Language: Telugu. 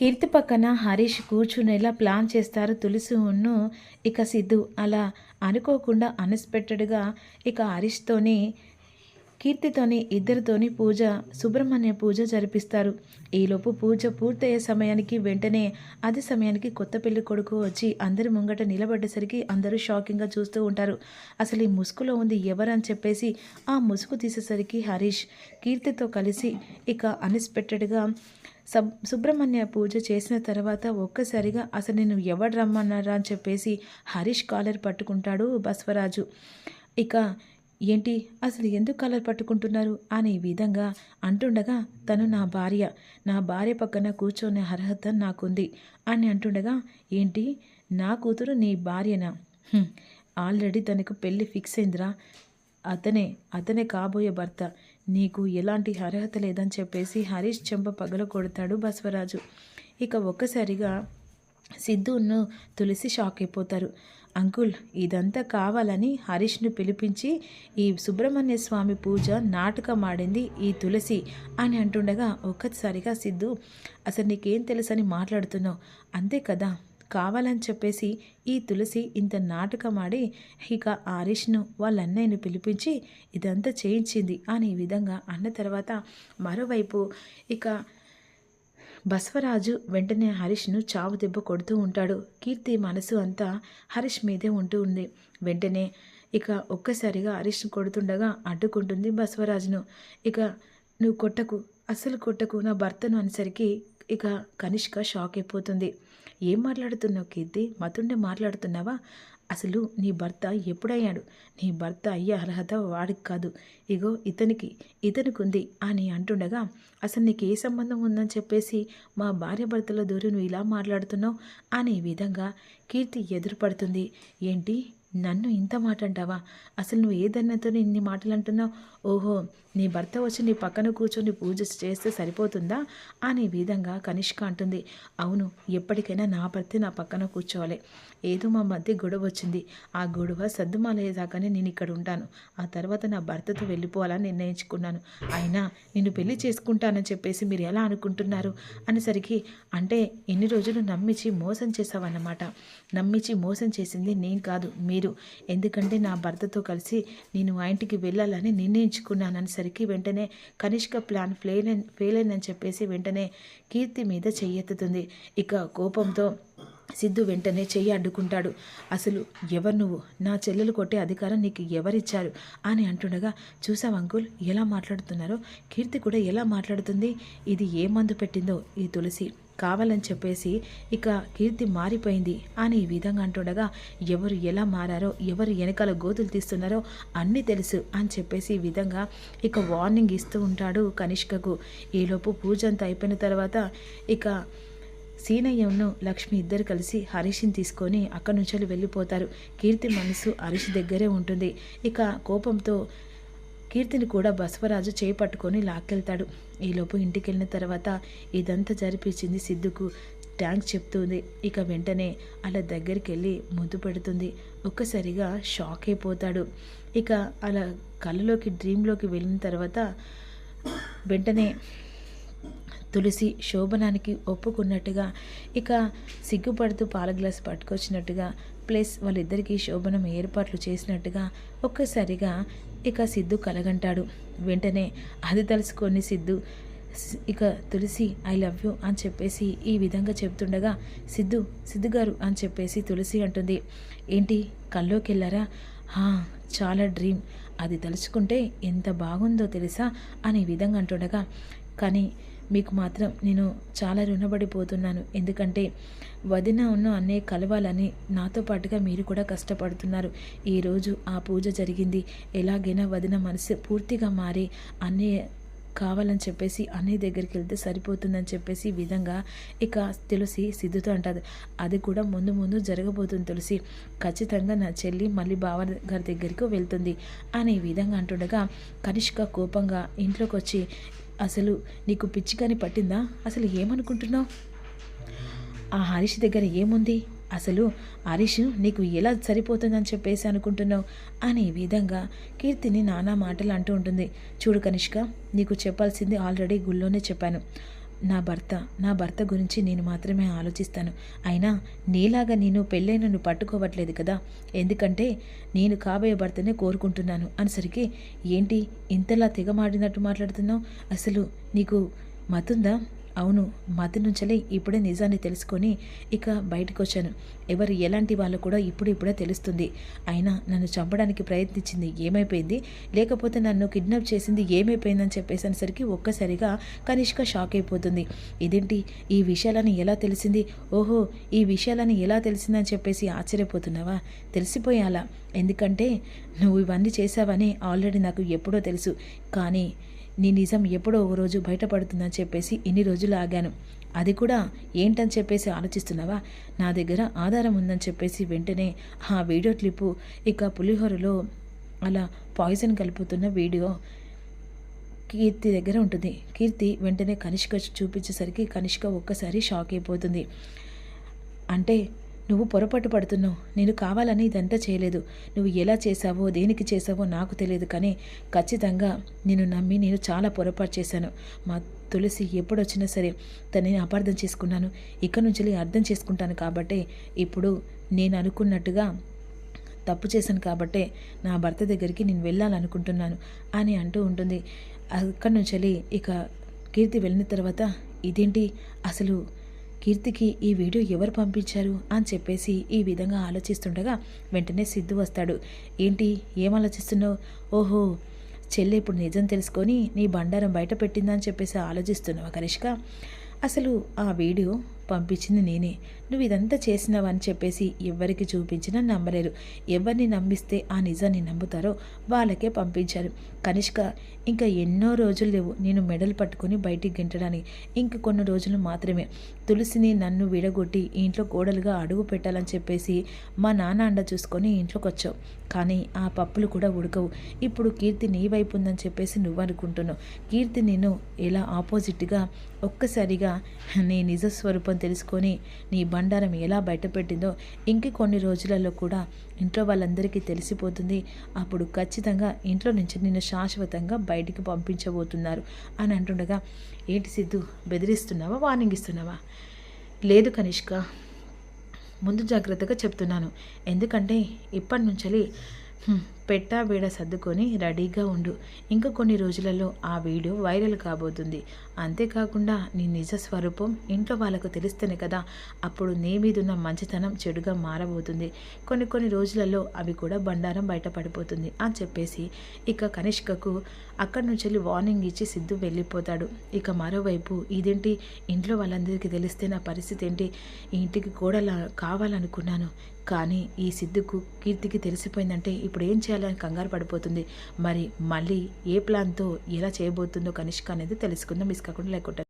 కీర్తి పక్కన హరీష్ కూర్చునేలా ప్లాన్ చేస్తారు తులసి ఉన్ను ఇక సిద్ధు అలా అనుకోకుండా అన్ఎక్స్పెక్టెడ్గా ఇక హరీష్తోని కీర్తితోని ఇద్దరితోని పూజ సుబ్రహ్మణ్య పూజ జరిపిస్తారు. ఈలోపు పూజ పూర్తయ్యే సమయానికి వెంటనే అదే సమయానికి కొత్త పెళ్ళి కొడుకు వచ్చి అందరి ముంగట నిలబడ్డేసరికి అందరూ షాకింగ్గా చూస్తూ ఉంటారు. అసలు ఈ ముసుగులో ఉంది ఎవరని చెప్పేసి ఆ ముసుగు తీసేసరికి హరీష్ కీర్తితో కలిసి ఇక అన్ఎక్స్పెక్టెడ్గా సుబ్రహ్మణ్య పూజ చేసిన తర్వాత ఒక్కసారిగా అసలు నేను ఎవడు రమ్మన్నారా అని చెప్పేసి హరీష్ కాలర్ పట్టుకుంటాడు బస్వరాజు. ఇక ఏంటి అసలు ఎందుకు కాలర్ పట్టుకుంటున్నారు? అనే విధంగా అంటుండగా తను నా భార్య నా భార్య పక్కన కూర్చొనే అర్హత నాకుంది అని అంటుండగా ఏంటి నా కూతురు నీ భార్యనా? ఆల్రెడీ తనకు పెళ్ళి ఫిక్స్ అయిందిరా. అతనే అతనే కాబోయే భర్త. నీకు ఎలాంటి అర్హత లేదని చెప్పేసి హరీష్ చెంప పగల కొడతాడు బసవరాజు. ఇక ఒక్కసారిగా సిద్ధును తులసి షాక్ అయిపోతారు. అంకుల్ ఇదంతా కావాలని హరీష్ను పిలిపించి ఈ సుబ్రహ్మణ్య స్వామి పూజ నాటకం ఆడింది ఈ తులసి అని అంటుండగా ఒక్కసారిగా సిద్ధు అసలు నీకేం తెలుసని మాట్లాడుతున్నావు? అంతే కదా? కావాలని చెప్పేసి ఈ తులసి ఇంత నాటకం ఆడి ఇక హరీష్ను వాళ్ళ అన్నయ్యను పిలిపించి ఇదంతా చేయించింది అని ఈ విధంగా అన్న తర్వాత మరోవైపు ఇక బసవరాజు వెంటనే హరీష్ను చావు దెబ్బ కొడుతూ ఉంటాడు. కీర్తి మనసు అంతా హరీష్ మీదే ఉంటూ ఉంది. వెంటనే ఇక ఒక్కసారిగా హరీష్ను కొడుతుండగా అడ్డుకుంటుంది బసవరాజును. ఇక నువ్వు కొట్టకు అసలు కొట్టకు నా భర్తను అనేసరికి ఇక కనిష్క షాక్ అయిపోతుంది. ఏం మాట్లాడుతున్నావు కీర్తి? మతుండే మాట్లాడుతున్నావా? అసలు నీ భర్త ఎప్పుడయ్యాడు? నీ భర్త అయ్యే అర్హత వాడికి కాదు. ఇగో ఇతనికి ఇతనికి ఉంది అని అంటుండగా అసలు నీకు ఏ సంబంధం ఉందని చెప్పేసి మా భార్య భర్తల దూరం నువ్వు ఇలా మాట్లాడుతున్నావు? అనే విధంగా కీర్తి ఎదురుపడుతుంది. ఏంటి? నన్ను ఇంత మాట అంటావా అసలు నువ్వు ఏదన్నతో ఇన్ని మాటలు అంటున్నావు ఓహో నీ భర్త వచ్చి నీ పక్కన కూర్చొని పూజ చేస్తే సరిపోతుందా? అనే విధంగా కనిష్క అంటుంది. అవును ఎప్పటికైనా నా భర్త నా పక్కన కూర్చోవాలి. ఏదో మా మధ్య గొడవ వచ్చింది. ఆ గొడవ సర్దుమాలయ్యేదాకానే నేను ఇక్కడ ఉంటాను. ఆ తర్వాత నా భర్తతో వెళ్ళిపోవాలని నిర్ణయించుకున్నాను. అయినా నిన్ను పెళ్ళి చేసుకుంటానని చెప్పేసి మీరు ఎలా అనుకుంటున్నారు? అనేసరికి అంటే ఎన్ని రోజులు నమ్మించి మోసం చేసావన్నమాట నమ్మించి మోసం చేసింది నేను కాదు మీరు. ఎందుకంటే నా భర్తతో కలిసి నేను మా ఇంటికి వెళ్ళాలని నిర్ణయించుకున్నాను అనేసరికి వెంటనే కనిష్క ప్లాన్ ఫెయిల్ ఫెయిల్ అయిందని చెప్పేసి వెంటనే కీర్తి మీద చెయ్యెత్తుతుంది. ఇక కోపంతో సిద్ధు వెంటనే చెయ్యి అడ్డుకుంటాడు. అసలు ఎవరు నువ్వు? నా చెల్లెలు కొట్టే అధికారం నీకు ఎవరిచ్చారు? అని అంటుండగా చూసావు అంకుల్ ఎలా మాట్లాడుతున్నారో? కీర్తి కూడా ఎలా మాట్లాడుతుంది? ఇది ఏ మందు పెట్టిందో? ఈ తులసి కావాలని చెప్పేసి ఇక కీర్తి మారిపోయింది. అని ఈ విధంగా అంటుండగా ఎవరు ఎలా మారారో ఎవరు వెనకాల గోతులు తీస్తున్నారో అన్నీ తెలుసు అని చెప్పేసి ఈ విధంగా ఇక వార్నింగ్ ఇస్తూ ఉంటాడు కనిష్కకు. ఈలోపు పూజ అంతా అయిపోయిన తర్వాత ఇక సీనయ్యను లక్ష్మి ఇద్దరు కలిసి హరీష్ని తీసుకొని అక్కడి నుంచి వెళ్ళిపోతారు. కీర్తి మనసు హరీష్ దగ్గరే ఉంటుంది. ఇక కోపంతో కీర్తిని కూడా బసవరాజు చేయి పట్టుకొని లాక్కెళ్తాడు. ఈలోపు ఇంటికి వెళ్ళిన తర్వాత ఇదంతా జరిపించింది సిద్ధుకు ట్యాంక్ చెప్తుంది. ఇక వెంటనే అలా దగ్గరికి వెళ్ళి ముద్దు పెడుతుంది. ఒక్కసారిగా షాక్ అయిపోతాడు. ఇక అలా కళ్ళలోకి డ్రీమ్లోకి వెళ్ళిన తర్వాత వెంటనే తులసి శోభనానికి ఒప్పుకున్నట్టుగా ఇక సిగ్గుపడుతూ పాల గ్లాస్ పట్టుకొచ్చినట్టుగా ప్లస్ వాళ్ళిద్దరికీ శోభనం ఏర్పాట్లు చేసినట్టుగా ఒక్కసారిగా ఇక సిద్ధు కలగంటాడు. వెంటనే అది తలుసుకొని సిద్ధు ఇక తులసి ఐ లవ్ యూ అని చెప్పేసి ఈ విధంగా చెప్తుండగా సిద్ధు సిద్ధు గారు అని చెప్పేసి తులసి అంటుంది. ఏంటి కల్లోకి వెళ్ళారా "హా, చాలా డ్రీమ్. అది తలుచుకుంటే ఎంత బాగుందో తెలుసా? అనే విధంగా అంటుండగా కానీ మీకు మాత్రం నేను చాలా రుణపడిపోతున్నాను. ఎందుకంటే వదిన ఉన్న అన్నయ్య కలవాలని నాతో పాటుగా మీరు కూడా కష్టపడుతున్నారు. ఈరోజు ఆ పూజ జరిగింది. ఎలాగైనా వదిన మనసు పూర్తిగా మారి అన్నయ్య కావాలని చెప్పేసి అన్నయ్య దగ్గరికి వెళ్తే సరిపోతుందని చెప్పేసి విధంగా ఇక తులసి సిద్ధుతో అంటారు అది కూడా ముందు ముందు జరగబోతుంది తులసి. ఖచ్చితంగా నా చెల్లి మళ్ళీ బావ గారి దగ్గరికి వెళ్తుంది అనే విధంగా అంటుండగా కనిష్క కోపంగా ఇంట్లోకి వచ్చి అసలు నీకు పిచ్చికాని పట్టిందా? అసలు ఏమనుకుంటున్నావు? ఆ హరీష్ దగ్గర ఏముంది? అసలు హరీష్ నీకు ఎలా సరిపోతుందని చెప్పేసి అనుకుంటున్నావు? అనే విధంగా కీర్తిని నానా మాటలు అంటూ ఉంటుంది. చూడు కనిష్క నీకు చెప్పాల్సింది ఆల్రెడీ గుళ్ళోనే చెప్పాను. నా భర్త నా భర్త గురించి నేను మాత్రమే ఆలోచిస్తాను. అయినా నీలాగా నేను పెళ్ళైన నన్ను పట్టుకోవట్లేదు కదా. ఎందుకంటే నేను కాబోయే భర్తనే కోరుకుంటున్నాను. అనేసరికి ఏంటి ఇంతలా తెగమాడినట్టు మాట్లాడుతున్నావు? అసలు నీకు మతుందా? అవును మధ్య నుంచలే ఇప్పుడే నిజాన్ని తెలుసుకొని ఇక బయటకు వచ్చాను ఎవరు ఎలాంటి వాళ్ళు కూడా ఇప్పుడు ఇప్పుడే తెలుస్తుంది. అయినా నన్ను చంపడానికి ప్రయత్నించింది ఏమైపోయింది? లేకపోతే నన్ను కిడ్నాప్ చేసింది ఏమైపోయిందని చెప్పేసరికి ఒక్కసారిగా కనిష్క షాక్ అయిపోతుంది. ఇదేంటి? ఈ విషయాలని ఎలా తెలిసింది? ఓహో ఈ విషయాలని ఎలా తెలిసిందని చెప్పేసి ఆశ్చర్యపోతున్నావా? తెలిసిపోయాలా? ఎందుకంటే నువ్వు ఇవన్నీ చేసావని ఆల్రెడీ నాకు ఎప్పుడో తెలుసు. కానీ నీ నిజం ఎప్పుడో ఒక రోజు బయటపడుతుందని చెప్పేసి ఇన్ని రోజులు ఆగాను. అది కూడా ఏంటని చెప్పేసి ఆలోచిస్తున్నావా? నా దగ్గర ఆధారం ఉందని చెప్పేసి వెంటనే ఆ వీడియో క్లిప్పు ఇక పులిహోరలో అలా పాయిజన్ కలుపుతున్న వీడియో కీర్తి దగ్గర ఉంటుంది. కీర్తి వెంటనే కనిష్క చూపించేసరికి కనిష్క ఒక్కసారి షాక్ అయిపోతుంది. అంటే నువ్వు పొరపాటు పడుతున్నావు. నేను కావాలని ఇదంతా చేయలేదు. నువ్వు ఎలా చేసావో దేనికి చేసావో నాకు తెలియదు కానీ ఖచ్చితంగా నేను నమ్మి నేను చాలా పొరపాటు చేశాను. మా తులసి ఎప్పుడొచ్చినా సరే తనని అపార్థం చేసుకున్నాను. ఇక్కడి నుంచి అర్థం చేసుకుంటాను కాబట్టే ఇప్పుడు నేను అనుకున్నట్టుగా తప్పు చేశాను కాబట్టే నా భర్త దగ్గరికి నేను వెళ్ళాలనుకుంటున్నాను అని అంటూ ఉంటుంది. అక్కడి నుంచి ఇక కీర్తి వెళ్ళిన తర్వాత ఇదేంటి? అసలు కీర్తికి ఈ వీడియో ఎవరు పంపించారు అని చెప్పేసి ఈ విధంగా ఆలోచిస్తుండగా వెంటనే సిద్ధు వస్తాడు. ఏంటి? ఏం ఆలోచిస్తున్నావు? ఓహో చెల్లి ఇప్పుడు నిజం తెలుసుకొని నీ బండారం బయట పెట్టిందని చెప్పేసి ఆలోచిస్తున్నావు కనిష్క? అసలు ఆ వీడియో పంపించింది నేనే. నువ్వు ఇదంతా చేసినావని చెప్పేసి ఎవరికి చూపించినా నమ్మలేరు. ఎవరిని నమ్మిస్తే ఆ నిజాన్ని నమ్ముతారో వాళ్ళకే పంపించారు. కనిష్క ఇంకా ఎన్నో రోజులు లేవు నేను మెడలు పట్టుకొని బయటికి గెంటడానికి. ఇంక కొన్ని రోజులు మాత్రమే. తులసిని నన్ను విడగొట్టి ఇంట్లో కోడలుగా అడుగు పెట్టాలని చెప్పేసి మా నాన్న అండ చూసుకొని ఇంట్లోకి వచ్చావు కానీ ఆ పప్పులు కూడా ఉడకవు. ఇప్పుడు కీర్తి నీ వైపు ఉందని చెప్పేసి నువ్వు అనుకుంటున్నావు. కీర్తి నేను ఎలా ఆపోజిట్గా ఒక్కసారిగా నీ నిజ స్వరూపం తెలుసుకొని నీ బండారం ఎలా బయటపెట్టిందో ఇంక కొన్ని రోజులలో కూడా ఇంట్లో వాళ్ళందరికీ తెలిసిపోతుంది. అప్పుడు ఖచ్చితంగా ఇంట్లో నుంచి నిన్ను శాశ్వతంగా బయటికి పంపించబోతున్నారు అని అంటుండగా ఏంటి సిద్ధు బెదిరిస్తున్నావా వార్నింగ్ ఇస్తున్నావా? లేదు కనిష్క ముందు జాగ్రత్తగా చెప్తున్నాను. ఎందుకంటే ఇప్పటి నుంచి పెట్టా బీడ సర్దుకొని రెడీగా ఉండు. ఇంకా కొన్ని రోజులలో ఆ వీడియో వైరల్ కాబోతుంది. అంతేకాకుండా నీ నిజ స్వరూపం ఇంట్లో వాళ్ళకు తెలిస్తేనే కదా అప్పుడు నీ మీదున్న మంచితనం చెడుగా మారబోతుంది. కొన్ని కొన్ని రోజులలో అవి కూడా బండారం బయటపడిపోతుంది అని చెప్పేసి ఇక కనిష్కకు అక్కడి నుంచి వెళ్ళి వార్నింగ్ ఇచ్చి సిద్ధు వెళ్ళిపోతాడు. ఇక మరోవైపు ఇదేంటి? ఇంట్లో వాళ్ళందరికీ తెలిస్తే నా పరిస్థితి ఏంటి? ఇంటికి కూడా కావాలనుకున్నాను. కానీ ఈ సిద్ధుకు కీర్తికి తెలిసిపోయిందంటే ఇప్పుడు ఏం చేయాలి? కళ్యాణ్ కంగారు పడిపోతుంది. మరి మళ్ళీ ఏ ప్లాన్తో ఎలా చేయబోతుందో కనిష్క అనేది తెలుసుకుందాం. మిస్ కాకుండా లేకుండా